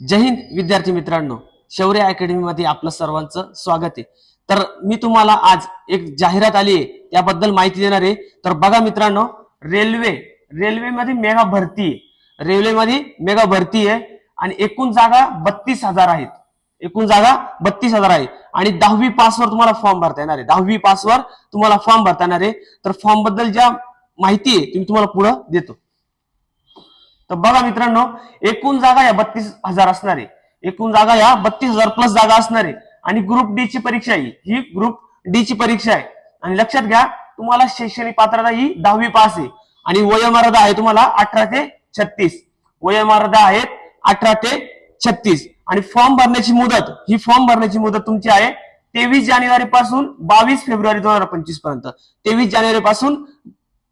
जय हिंद विद्यार्थी मित्रांनो. शौर्य अकॅडमी मध्ये आपलं सर्वांचं स्वागत आहे. तर मी तुम्हाला आज एक जाहिरात आली आहे त्याबद्दल माहिती देणार आहे. तर बघा मित्रांनो रेल्वे रेल्वेमध्ये मेगा भरती आहे. रेल्वेमध्ये मेगा भरती आहे आणि एकूण जागा बत्तीस हजार आहेत. एकूण जागा बत्तीस हजार आहे. आणि दहावी पासवर तुम्हाला फॉर्म भरता येणार आहे. दहावी पासवर तुम्हाला फॉर्म भरता येणार आहे. तर फॉर्मबद्दल ज्या माहिती आहे ती मी तुम्हाला पुढं देतो. तर बघा मित्रांनो एकूण जागा या बत्तीस हजार असणार. आहे एकूण जागा या बत्तीस हजार प्लस जागा असणार. आहे आणि ग्रुप डी ची परीक्षा आहे. ही ग्रुप डी ची परीक्षा आहे. आणि लक्षात घ्या तुम्हाला शैक्षणिक पात्रता ही दहावी पास आहे. आणि वयोमर्यादा आहे तुम्हाला अठरा ते छत्तीस. वयोमर्यादा आहेत अठरा ते छत्तीस. आणि फॉर्म भरण्याची मुदत ही फॉर्म भरण्याची मुदत तुमची आहे तेवीस जानेवारी पासून बावीस फेब्रुवारी दोन हजार पंचवीसपर्यंत. तेवीस जानेवारी पासून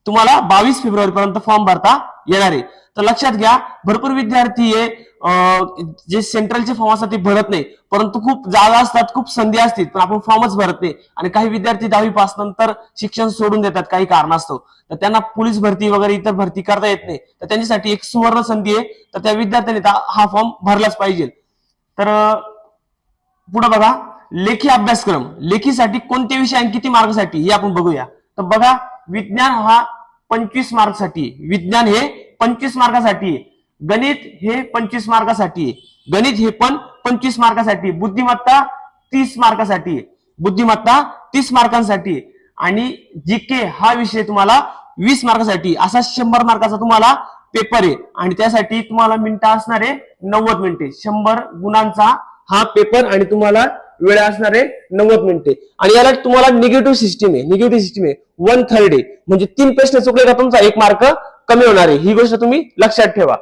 तुम्हाला बावीस फेब्रुवारी पर्यंत फॉर्म भरता येणार आहे. तर लक्षात घ्या भरपूर विद्यार्थी हे जे सेंट्रलचे फॉर्म असतात ते भरत नाही. परंतु खूप जागा असतात खूप संधी असतात पण आपण फॉर्मच भरत नाही. आणि काही विद्यार्थी दहावी पास नंतर शिक्षण सोडून देतात काही कारणास्तव. तर त्यांना पोलीस भरती वगैरे इतर भरती करता येत नाही. तर त्यांच्यासाठी एक सुवर्ण संधी आहे. तर त्या विद्यार्थ्यांनी हा फॉर्म भरलाच पाहिजे. तर पुढे बघा. लेखी अभ्यासक्रम. लेखीसाठी कोणत्या विषय आणि किती मार्गासाठी हे आपण बघूया. तर बघा विज्ञान हा पंचवीस मार्कसाठी. विज्ञान हे पंचवीस मार्कासाठी. गणित हे पंचवीस मार्कासाठी. गणित हे पण पंचवीस मार्कासाठी. बुद्धिमत्ता तीस मार्कासाठी. बुद्धिमत्ता तीस मार्कांसाठी. आणि जी के हा विषय तुम्हाला वीस मार्कासाठी. असा शंभर मार्काचा तुम्हाला पेपर आहे. आणि त्यासाठी तुम्हाला मिनिटं असणार आहे नव्वद मिनिटे. शंभर गुणांचा हा पेपर आणि तुम्हाला वेळ असणार आहे नव्वद मिनिटे. आणि याला तुम्हाला निगेटिव्ह सिस्टीम आहे. निगेटिव्ह सिस्टीम आहे. वन थर्ड आहे. म्हणजे तीन प्रश्न चुकले का तुमचा एक मार्क कमी होणार आहे. ही गोष्ट तुम्ही लक्षात ठेवा.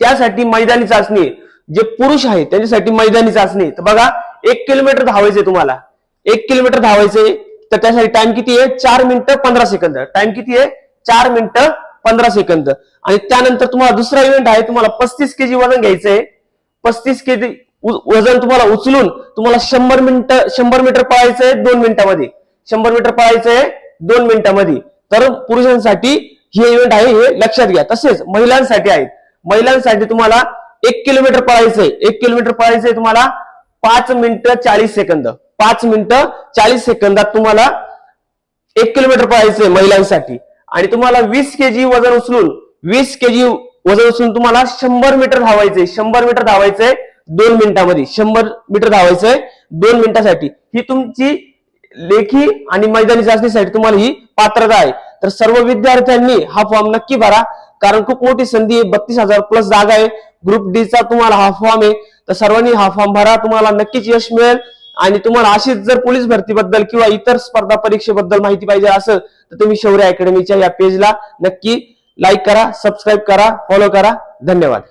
त्यासाठी मैदानी चाचणी आहे. जे पुरुष आहेत त्यांच्यासाठी मैदानी चाचणी तर बघा एक किलोमीटर धावायचंय तुम्हाला. एक किलोमीटर धावायचंय. तर त्यासाठी टाइम किती आहे? चार मिनिटं पंधरा सेकंद टाइम किती आहे? चार मिनिटं पंधरा सेकंद आणि त्यानंतर तुम्हाला दुसरा इव्हेंट आहे. तुम्हाला पस्तीस केजी वजन घ्यायचंय. पस्तीस केजी वजन तुम्हाला उचलून तुम्हाला शंभर मिनिटं शंभर मीटर पळायचंय दोन मिनिटामध्ये. शंभर मीटर पळायचंय दोन मिनिटामध्ये. तर पुरुषांसाठी हे इव्हेंट आहे हे लक्षात घ्या. तसेच महिलांसाठी आहेत महिलांसाठी तुम्हाला एक किलोमीटर पळायचंय. एक किलोमीटर पळायचंय तुम्हाला पाच मिनिटं चाळीस सेकंद. पाच मिनिटं चाळीस सेकंदात तुम्हाला एक किलोमीटर पळायचंय महिलांसाठी. आणि तुम्हाला वीस केजी वजन उचलून वीस केजी वजन उचलून तुम्हाला शंभर मीटर धावायचंय. शंभर मीटर धावायचंय दोन मिनिटामध्ये शंभर मीटर धावायचंय दोन मिनिटासाठी. ही तुमची लेखी आणि मैदानी चाचणीसाठी तुम्हाला ही पात्रता आहे. तर सर्व विद्यार्थ्यांनी हा फॉर्म नक्की भरा. कारण खूप मोठी संधी आहे. बत्तीस हजार प्लस जागा आहे. ग्रुप डी चा तुम्हाला हा फॉर्म आहे. तर सर्वांनी हा फॉर्म भरा. तुम्हाला नक्कीच यश मिळेल. आणि तुम्हाला अशीच जर पोलीस भरतीबद्दल किंवा इतर स्पर्धा परीक्षेबद्दल माहिती पाहिजे असेल तर तुम्ही शौर्य अकॅडमीच्या या पेजला नक्की लाईक करा सबस्क्राईब करा फॉलो करा. धन्यवाद.